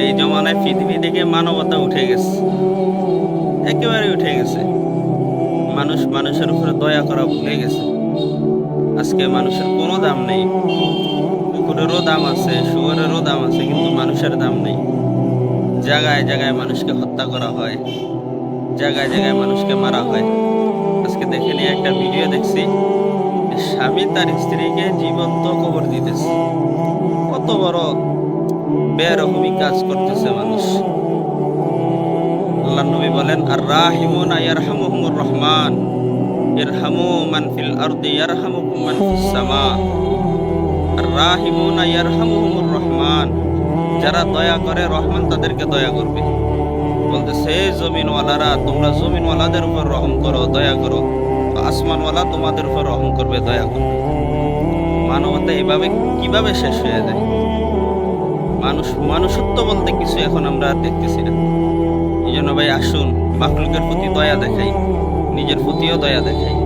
এই জমানায় পৃথিবী থেকে মানবতা উঠে গেছে। একেবারে উঠে গেছে। মানুষ মানুষের উপরে দয়া করা ভুলে গেছে। আজকে মানুষের কোনো দাম নেই। কুকুরেরও দাম আছে, শুয়ারেরও দাম আছে, কিন্তু মানুষের দাম নেই। জায়গায় জায়গায় মানুষকে হত্যা করা হয়। জায়গায় জায়গায় মানুষকে মারা হয়। আজকে দেখে নিয়ে একটা ভিডিও দেখছি। স্বামী তার স্ত্রীকে জীবন্ত কবর দিতেছে। কত বড় বেরকমই কাজ করতেছে মানুষ। আল্লাহ নবী বলেন আর রাহিমুন ইয়ারহামুহুমুর রহমান। ইরহামু মান ফিল আরদি ইয়ারহামুকুম মান ফিস সামা। আর রাহিমুন ইয়ারহামুহুমুর রহমান। যারা দয়া করে, রহমান তাদেরকে দয়া করবে। বলতেছে "হে জমিনওয়ালারা, তোমরা জমিনওয়ালাদের উপর রহম করো, দয়া করো। আসমানওয়ালা তোমাদের উপর রহম করবে, দয়া করবে। মানবতা এভাবে কীভাবে শেষ হয়ে যায়? মানুষ মানুষত্ব বলতে কিছু এখন আমরা দেখতেছি না। এই জন্য ভাই আসুন মাকলুকের প্রতি দয়া দেখাই, নিজের প্রতিও দয়া দেখাই।